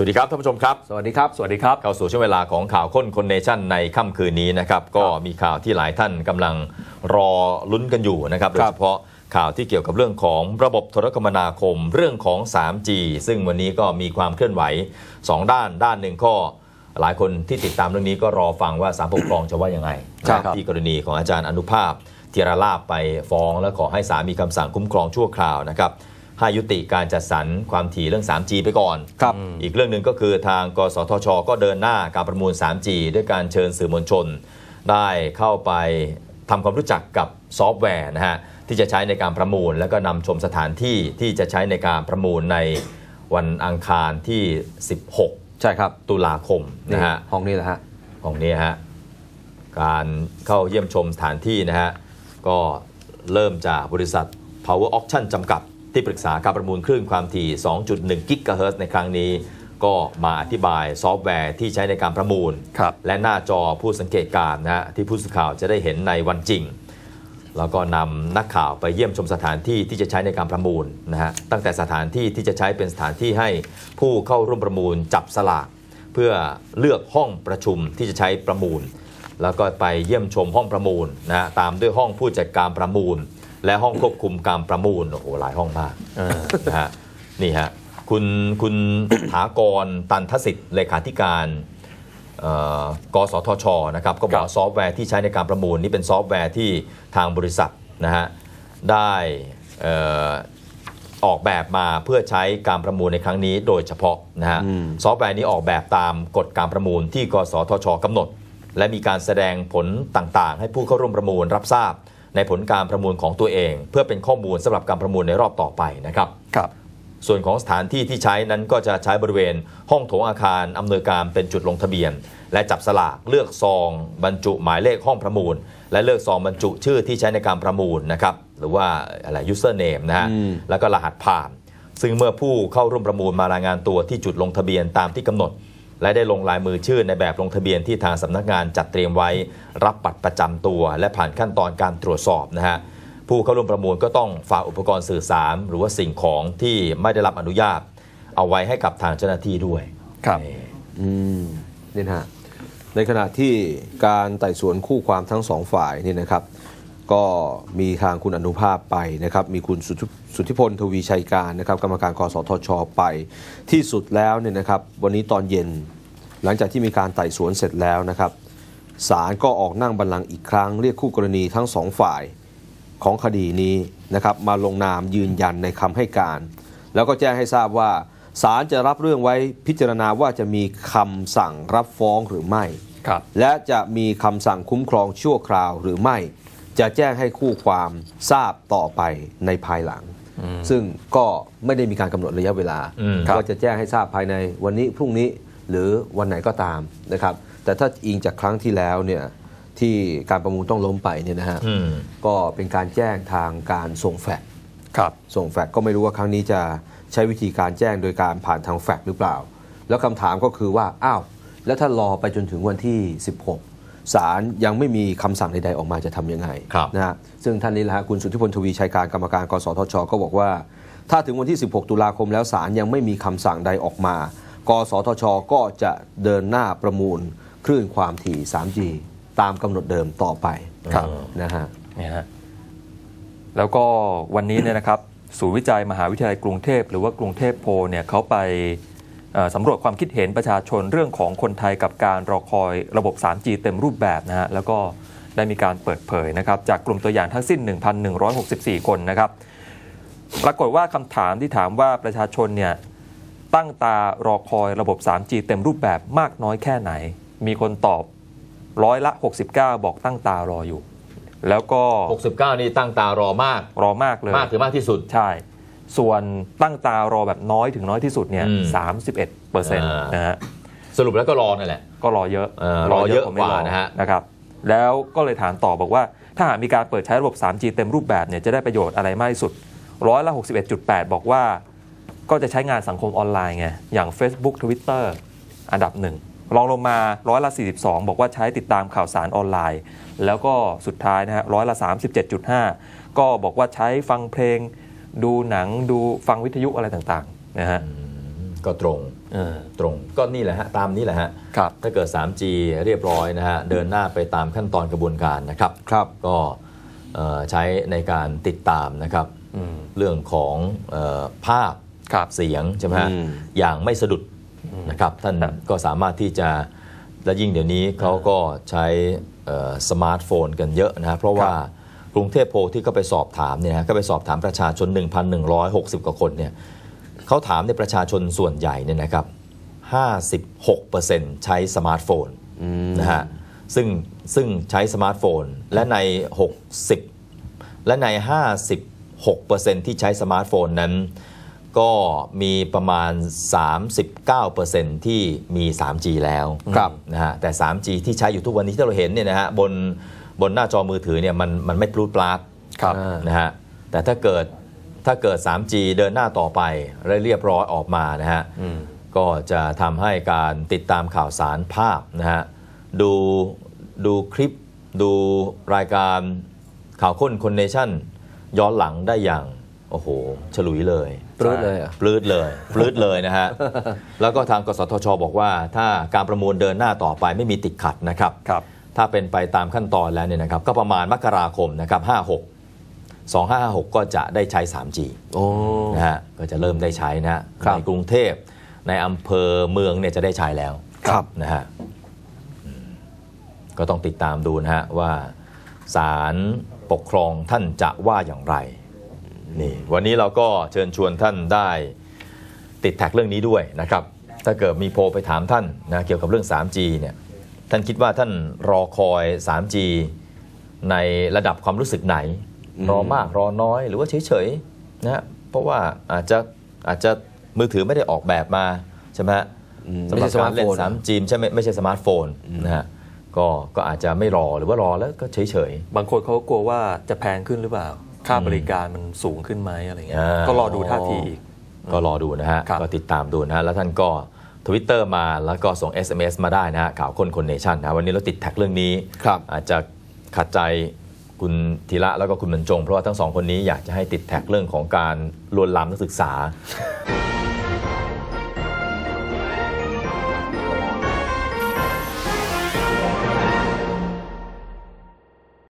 สวัสดีครับท่านผู้ชมครับ สวัสดีครับ สวัสดีครับ เข้าสู่ช่วงเวลาของข่าวค้นคนเนชั่นในค่ำคืนนี้นะครับ ก็มีข่าวที่หลายท่านกำลังรอลุ้นกันอยู่นะครับ โดยเฉพาะข่าวที่เกี่ยวกับเรื่องของระบบโทรคมนาคมเรื่องของ 3G ซึ่งวันนี้ก็มีความเคลื่อนไหว 2 ด้าน ด้านหนึ่งก็หลายคนที่ติดตามเรื่องนี้ก็รอฟังว่าสารปกครองจะว่ายังไงครับนะที่กรณีของอาจารย์อนุภาพเทียรลาบไปฟ้อง และขอให้ศาลมีคำสั่งคุ้มครองชั่วคราวนะครับ ให้ยุติการจัดสรรความถี่เรื่อง 3G ไปก่อนครับอีกเรื่องหนึ่งก็คือทางกสทช ก็เดินหน้าการประมูล 3G ด้วยการเชิญสื่อมวลชน ได้เข้าไปทำความรู้จักกับซอฟต์แวร์นะฮะที่จะใช้ในการประมูล แล้วก็นำชมสถานที่ที่จะใช้ในการประมูลในวันอังคารที่ 16 ใช่ครับ ตุลาคมนะฮะห้องนี้แหละฮะของนี้ฮะการเข้าเยี่ยมชมสถานที่นะฮะก็เริ่มจากบริษัท Power Auction จำกัด ที่ปรึกษาการประมูลคลื่นความถี่ 2.1 กิกะเฮิรตซ์ในครั้งนี้ ก็มาอธิบายซอฟต์แวร์ที่ใช้ในการประมูลครับและหน้าจอผู้สังเกตการณ์นะฮะที่ผู้สื่อข่าวจะได้เห็นในวันจริง แล้วก็นำนักข่าวไปเยี่ยมชมสถานที่ที่จะใช้ในการประมูลนะฮะตั้งแต่สถานที่ที่จะใช้เป็นสถานที่ให้ผู้เข้าร่วมประมูลจับสลากเพื่อเลือกห้องประชุมที่จะใช้ประมูล แล้วก็ไปเยี่ยมชมห้องประมูลนะฮะตามด้วยห้องผู้จัดการประมูล และห้องควบคุมการประมูลโอ้โหหลายห้องมากเออนะฮะนี่ฮะคุณคุณถากรตันทสิทธิ์เลขาธิการเอ่อกสทชนะครับก็บอกว่าซอฟต์แวร์ที่ใช้ในการประมูลนี่เป็นซอฟต์แวร์ที่ทางบริษัทนะฮะได้เอ่อออกแบบมาเพื่อใช้การประมูลในครั้งนี้โดยเฉพาะนะฮะอืมซอฟต์แวร์นี้ออกแบบตามกฎการประมูลที่กสทชกำหนด และมีการแสดงผลต่างๆ ให้ผู้เข้าร่วมประมูลรับทราบ ในผลการประมูลของตัวเอง เพื่อเป็นข้อมูลสำหรับการประมูลในรอบต่อไปนะครับครับส่วนของสถานที่ที่ใช้นั้นก็จะใช้บริเวณห้องโถงอาคารอำนวยการเป็นจุดลงทะเบียน และจับสลากเลือกซอง บรรจุหมายเลขห้องประมูล และเลือกซองบรรจุชื่อที่ใช้ในการประมูลนะครับหรือว่าอะไร username นะฮะอืมแล้วก็รหัสผ่าน ซึ่งเมื่อผู้เข้าร่วมประมูลมารายงานตัวที่จุดลงทะเบียนตามที่กำหนด และได้ลงลายมือชื่อในแบบลงทะเบียนที่ทางสำนักงานจัดเตรียมไว้ รับบัตรประจำตัว และผ่านขั้นตอนการตรวจสอบนะฮะผู้เข้าร่วมประมูลก็ต้องฝากอุปกรณ์สื่อสาร หรือว่าสิ่งของที่ไม่ได้รับอนุญาต เอาไว้ให้กับทางเจ้าหน้าที่ด้วยครับนี่อืมนี่นะฮะในขณะที่การไต่สวนคู่ความทั้งสองฝ่ายนี่นะครับ ก็มีทางคุณอนุภาพไปนะครับ มีคุณสุทธิสุทธิพลทวีชัยการนะครับ กรรมการกสทช ไป ที่สุดแล้วเนี่ยนะครับ วันนี้ตอนเย็น หลังจากที่มีการไต่สวนเสร็จแล้วนะครับศาลก็ออกนั่งบัลลังก์อีกครั้งเรียกคู่กรณีทั้งสองฝ่ายของคดีนี้นะครับ มาลงนามยืนยันในคำให้การ แล้วก็แจ้งให้ทราบว่าศาลจะรับเรื่องไว้พิจารณาว่าจะมีคำสั่งรับฟ้องหรือไม่ครับและจะมีคำสั่งคุ้มครองชั่วคราวหรือไม่ จะแจ้งให้คู่ความทราบต่อไปในภายหลัง ซึ่งก็ไม่ได้มีการกำหนดระยะเวลาอืมว่าจะแจ้งให้ทราบภายในวันนี้พรุ่งนี้หรือวันไหนก็ตามนะครับ แต่ถ้าอิงจากครั้งที่แล้วเนี่ยที่การประมูลต้องล้มไปเนี่ยนะฮะอืมก็เป็นการแจ้งทางการส่งแฟกซ์ครับส่งแฟกซ์ก็ไม่รู้ว่าครั้งนี้จะใช้วิธีการแจ้งโดยการผ่านทางแฟกซ์หรือเปล่า แล้วคำถามก็คือว่า อ้าว แล้วถ้ารอไปจนถึงวันที่ 16 ศาลยังไม่มีคำสั่งใดๆออกมาจะทำยังไงครับนะฮะซึ่งท่านนี้แหละฮะคุณสุทธิพลทวีชัยการกรรมการกสทช ก็บอกว่า ถ้าถึงวันที่ 16 ตุลาคมแล้วศาลยังไม่มีคำสั่งใดออกมา กสทช ก็จะเดินหน้าประมูลคลื่นความถี่ 3G ตามกำหนดเดิมต่อไปครับนะฮะเนี่ยฮะแล้วก็วันนี้เนี่ยนะครับ ศูนย์วิจัยมหาวิทยาลัยกรุงเทพ หรือว่ากรุงเทพโพลเนี่ยเขาไปเอ่อ สำรวจความคิดเห็นประชาชนเรื่องของคนไทยกับการรอคอยระบบ 3G เต็มรูปแบบนะฮะแล้วก็ได้มีการเปิดเผยนะครับจากกลุ่มตัวอย่างทั้งสิ้น 1,164 คนนะครับ ปรากฏว่าคำถามที่ถามว่าประชาชนเนี่ยตั้งตารอคอยระบบ 3G เต็มรูปแบบมากน้อยแค่ไหน มีคนตอบร้อยละ 69 บอกตั้งตารออยู่ แล้วก็ 69 นี่ตั้งตารอมาก รอมากเลย มากถึงมากที่สุด ใช่ ส่วนตั้งตารอแบบน้อยถึงน้อยที่สุดเนี่ยอืม สามสิบเอ็ดเปอร์เซ็นต์อ่านนะฮะ สรุปแล้วก็รอนั่นแหละ ก็รอเยอะเออรอเยอะว่าไม่กว่านะฮะ นะครับ แล้วก็เลยถามต่อบอกว่า ถ้าหากมีการเปิดใช้ระบบ 3G เต็มรูปแบบเนี่ยจะได้ประโยชน์อะไรมากที่สุดร้อยละ61.8 บอกว่า ก็จะใช้งานสังคมออนไลน์ไง อย่าง Facebook Twitter อันดับหนึ่งรองลงมาร้อยละ42 บอกว่าใช้ติดตามข่าวสารออนไลน์ แล้วก็สุดท้ายนะฮะร้อยละ37.5 ก็บอกว่าใช้ฟังเพลง ดูหนังดูฟังวิทยุอะไรต่างๆนะฮะก็ตรงเออตรงก็นี่แหละฮะตามนี้แหละฮะครับถ้าเกิด 3G เรียบร้อยนะฮะเดินหน้าไปตามขั้นตอนกระบวนการนะครับครับก็เอ่อใช้ในการติดตามนะครับอืมเรื่องของเออภาพครับเสียงใช่ไหมฮะอืมอย่างไม่สะดุดนะครับท่านครับก็สามารถที่จะและยิ่งเดี๋ยวนี้เขาก็ใช้เอ่อสมาร์ทโฟนกันเยอะนะฮะเพราะว่า กรุงเทพโพลที่ก็ไปสอบถามเนี่ยนะก็ไปสอบถามประชาชน 1,160 กว่าคนเนี่ยเขาถามในประชาชนส่วนใหญ่เนี่ยนะครับ 56%ใช้สมาร์ทโฟนนะฮะซึ่งซึ่งใช้สมาร์ทโฟนและใน 60 และใน 56%ที่ใช้สมาร์ทโฟนนั้น ก็มีประมาณ 39%ที่มี 3G แล้วครับนะฮะแต่ 3G ที่ใช้อยู่ทุกวันนี้ที่เราเห็นเนี่ยนะฮะบน บนหน้าจอมือถือเนี่ยมันมันไม่ปลูดปลาดครับนะฮะแต่ถ้าเกิดถ้าเกิด 3G เดินหน้าต่อไปและเรียบร้อยออกมานะฮะอืมก็จะทำให้การติดตามข่าวสารภาพนะฮะดูดูคลิปดูรายการข่าวค้นคนเนชั่นย้อนหลังได้อย่าง โอ้โห ฉลุยเลยปลื้ดเลยเหรอปลื้ดเลยปลื้ดเลยนะฮะ แล้วก็ทางกสทช บอกว่า ถ้าการประมูลเดินหน้าต่อไปไม่มีติดขัดนะครับครับ ถ้าเป็นไปตามขั้นตอนแล้วเนี่ยนะครับก็ประมาณมกราคมนะครับ56 2556 ก็จะได้ใช้ 3G โอ้นะฮะก็จะเริ่มได้ใช้นะฮะครับในกรุงเทพในอำเภอเมืองเนี่ยจะได้ใช้แล้วครับนะฮะอืมก็ต้องติดตามดูนะฮะว่าศาลปกครองท่านจะว่าอย่างไรนี่วันนี้เราก็เชิญชวนท่านได้ติดแท็กเรื่องนี้ด้วยนะครับ ถ้าเกิดมีโพลไปถามท่านนะเกี่ยวกับเรื่อง 3G เนี่ย ท่านคิดว่าท่านรอคอย 3G ในระดับความรู้สึกไหน รอมากรอน้อยหรือว่าเฉยๆนะฮะเพราะว่าอาจจะอาจจะมือถือไม่ได้ออกแบบมาใช่ไหมฮะอืมสำหรับไม่ใช่การเล่นสมาร์ทโฟน 3G ใช่ไหมไม่ใช่สมาร์ทโฟนนะฮะก็ก็อาจจะไม่รอหรือว่ารอแล้วก็เฉยบางคนเขาก็กลัวว่าจะแพงขึ้นหรือเปล่า ค่าบริการมันสูงขึ้นไหมอะไรเงี้ยอ่าก็รอดูท่าทีอีกๆก็รอดูนะฮะครับก็ติดตามดูนะฮะแล้วท่านก็ ทวิตเตอร์มาแล้วก็ส่ง SMS มาได้นะฮะข่าวคนคนเนชั่นนะวันนี้เราติดแท็กเรื่องนี้ ครับอาจจะขัดใจคุณธีระแล้วก็คุณบรรจง เพราะว่าทั้งสองคนนี้อยากจะให้ติดแท็กเรื่องของการลวนลามนักศึกษา